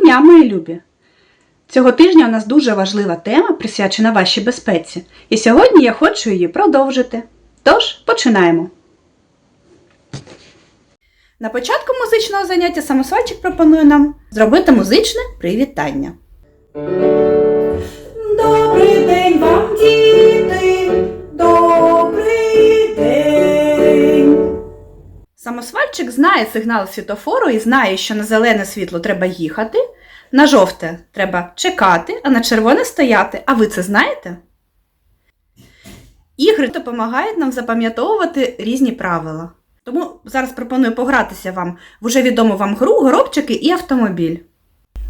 дня, мої любі! Цього тижня у нас дуже важлива тема, присвячена вашій безпеці, і сьогодні я хочу її продовжити. Тож, починаємо. На початку музичного заняття самосвальчик пропонує нам зробити музичне привітання. Самосвальчик знає сигнал світофору і знає, що на зелене світло треба їхати, на жовте треба чекати, а на червоне стояти. А ви це знаєте? Ігри допомагають нам запам'ятовувати різні правила. Тому зараз пропоную погратися вам в уже відому вам гру горобчики і автомобіль.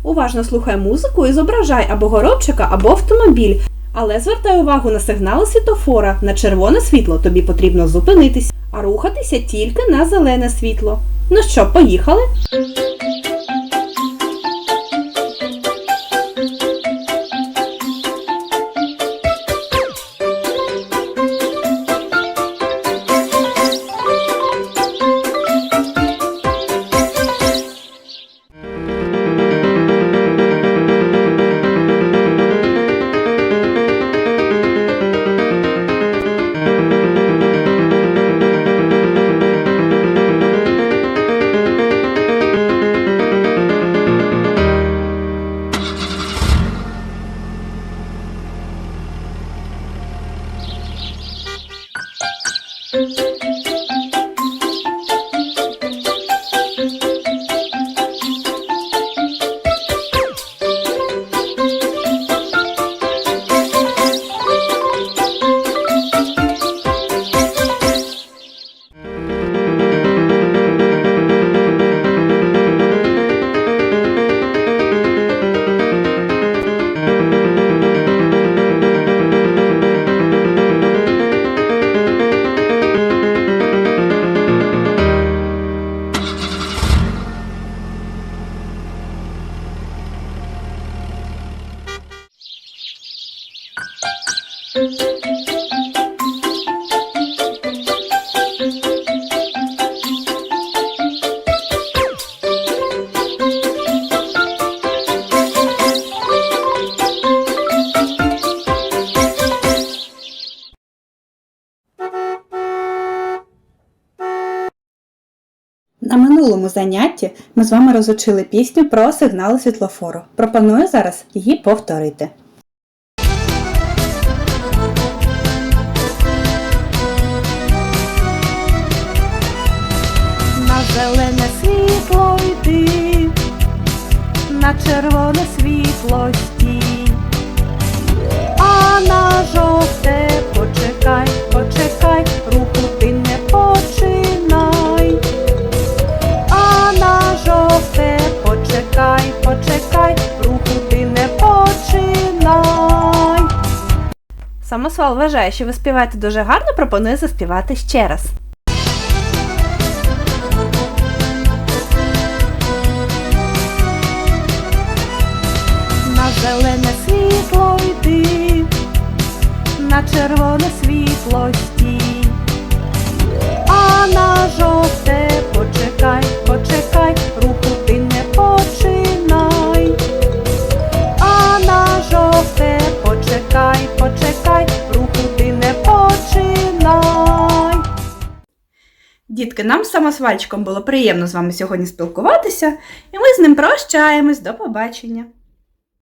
Уважно слухай музику і зображай або горобчика, або автомобіль. Але звертай увагу на сигнали світофора. На червоне світло тобі потрібно зупинитися, а рухатися тільки на зелене світло. Ну що, поїхали? Música На минулому занятті ми з вами розучили пісню про сигнали світлофору. Пропоную зараз її повторити. На червоне світло стій, а на жовте почекай, почекай, руху ти не починай, а на жовте почекай, почекай, руху ти не починай. Самосвал вважає, що ви співаєте дуже гарно, пропонує заспівати ще раз. На червоне світло стій, а на жовте почекай, почекай, руху ти не починай, а на жовте почекай, почекай, руху ти не починай. Дітки, нам з самосвальчиком було приємно з вами сьогодні спілкуватися, і ми з ним прощаємось. До побачення!